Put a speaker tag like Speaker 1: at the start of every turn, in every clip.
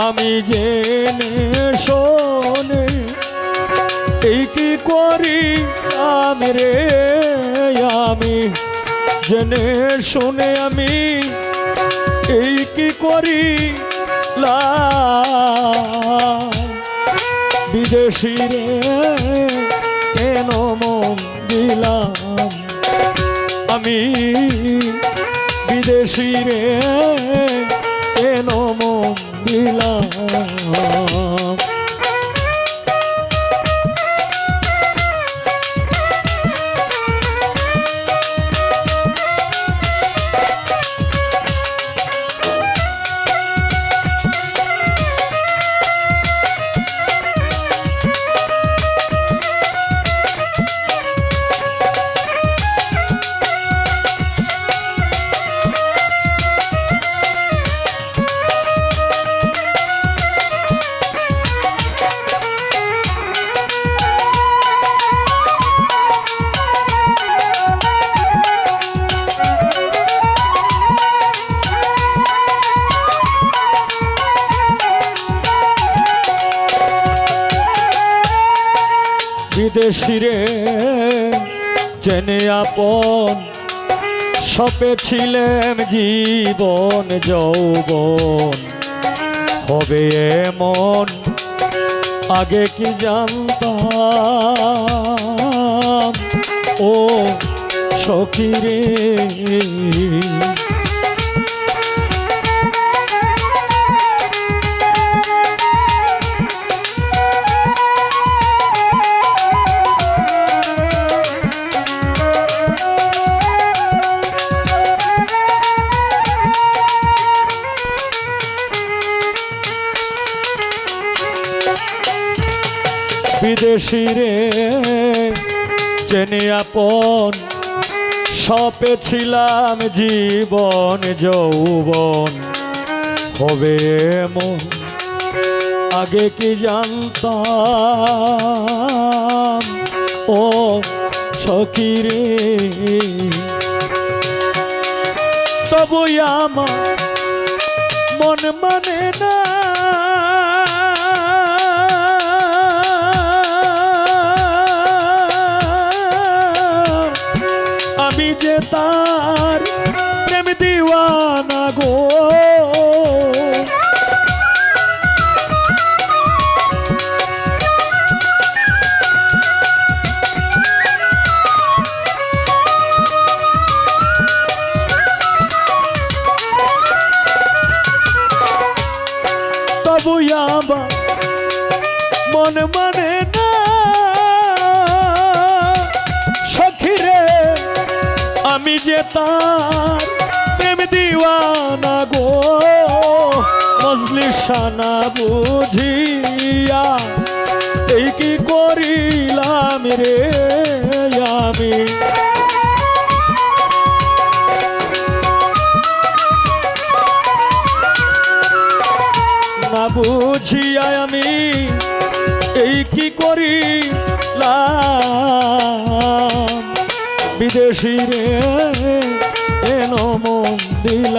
Speaker 1: আমি জেনে শোনে এই কি করি আমি রে? আমি জেনে শুনে আমি এই কি করি লা বিদেশি রে, কেন মন দিলাম? আমি বিদেশি রে কেন মন দিলাম বিদেশি রে চেনে আপন সপে ছিলেম জীবন যৌবন। হবে এমন, আগে কি জানতাম? ও সখী বিদেশি রে চেনে আপন সপে ছিলাম জীবন যৌবন। হবে এমন, আগে কি জানতাম? ও সখী রে তবু আমার মন মানে না দিওয়ানা গো মজলিসানা বুঝিয়া। এই কি করিলাম রে আমি? না বুঝিয়া আমি এই কি করি বিদেশি রে কেন মন দিলাম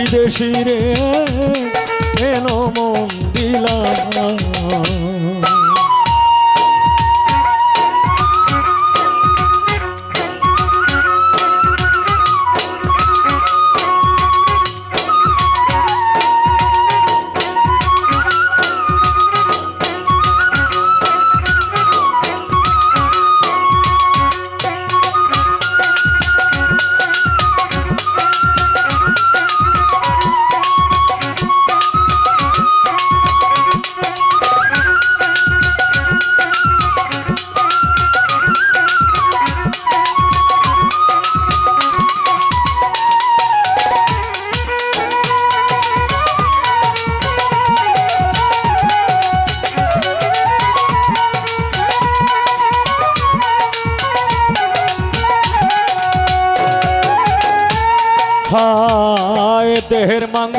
Speaker 1: বিদেশি রে কেন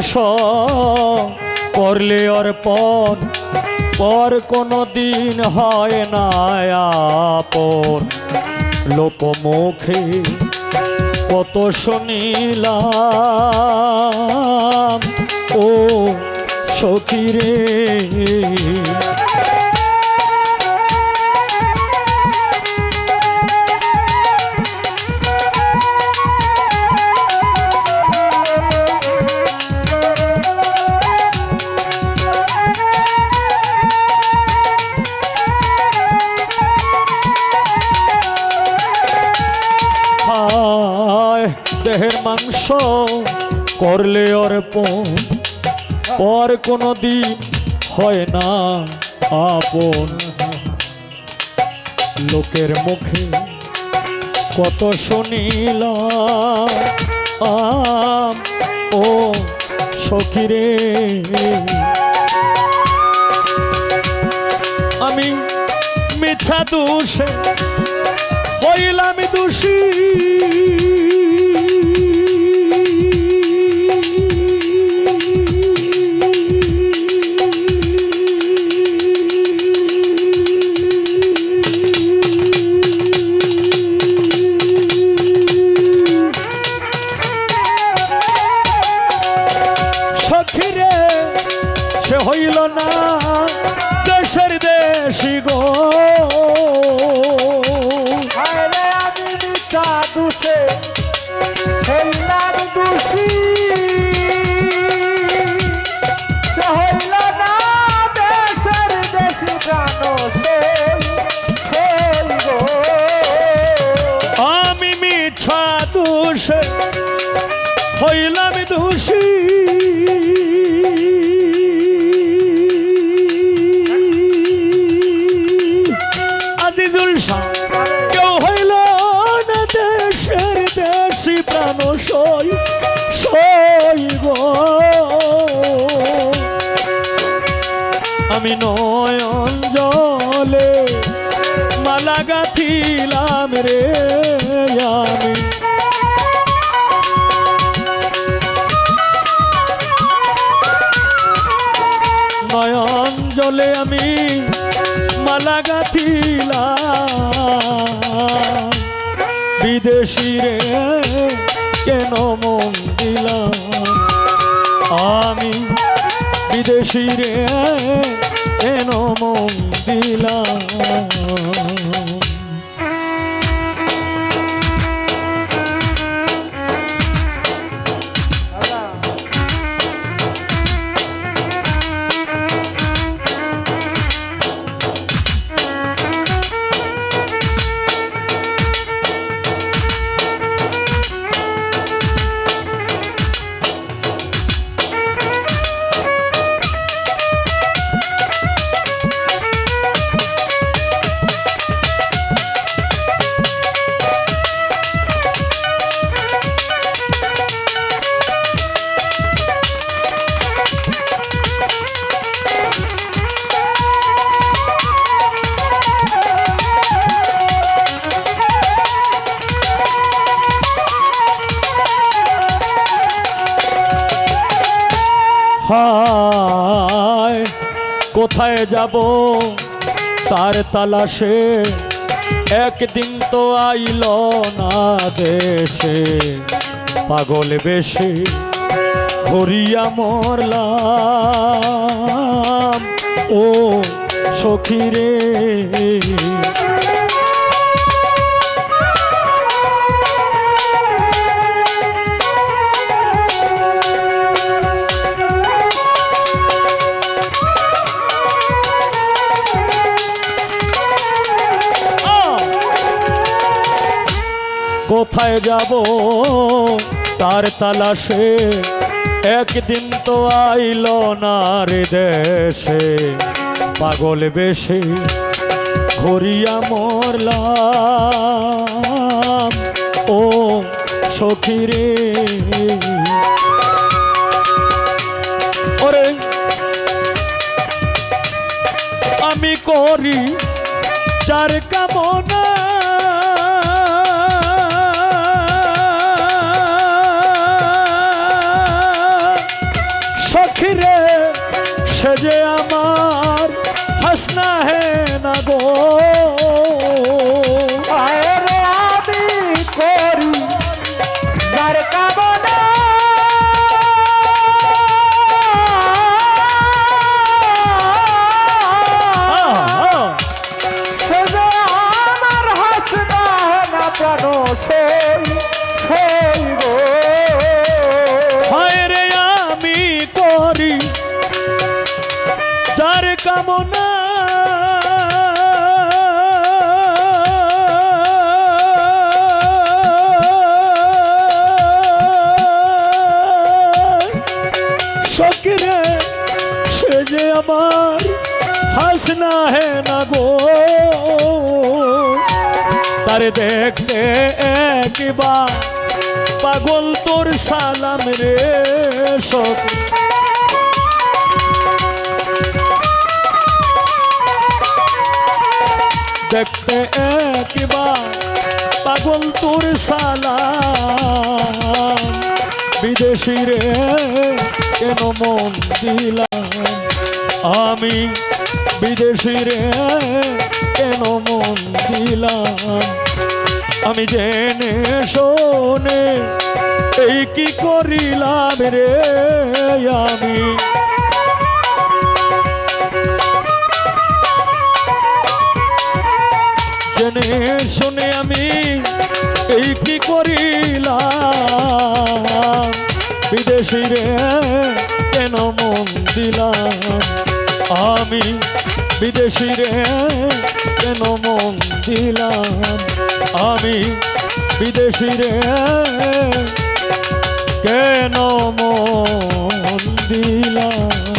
Speaker 1: দেহের করলে অর্পণ পর কোনো দিন হয় না আপন। লোকমুখে কত শুনিলাম ও সখীরে করলে অর্পণ, পর কোনো দিন হয় না আপন। লোকের মুখে কত শুনিলাম আম ও সখিরে আমি মিথ্যা দোষে হইলাম দোষী। দেশি গো।
Speaker 2: আমি মিথ্যা দুষে। হইলাম দোষী
Speaker 1: আমি মিছা দোষে হইলাম দোষী। আমি নয়ন জলে মালা গাথিলাম রে আমি। নয়ন জলে আমি মালা গাথিলাম। বিদেশি রে, কেন মন দিলাম? আমি বিদেশি রে কেন মন কোথায় যাব? তার তালাশে একদিন তো আইল না দেশে। পাগল বেশে ঘুরিয়া মরলাম। ও সখিরে কোথায় যাব? তার তালাশে একদিন তো আইল না রে দেশে। পাগল বেশে ঘুরিয়া মরলাম। ও সখিরে ওরে, আমি করি যার কামনা কামনা। সকিরে সে যে আমার হাসনা হে না গো। তারে দেখতে একবার পাগল তোর সালাম রে সক দেখতে একবার পাগল তোর সালাম বিদেশি রে, কেন মন দিলাম? আমি বিদেশি রে, কেন মন দিলাম? আমি জেনে শোনে এই কি করিলাম রে? আমি মনে শুনে আমি এই কি করিলাম? বিদেশি রে, কেন মন দিলাম? আমি বিদেশি রে, কেন মন দিলাম? আমি বিদেশি রে, কেন মন দিলাম?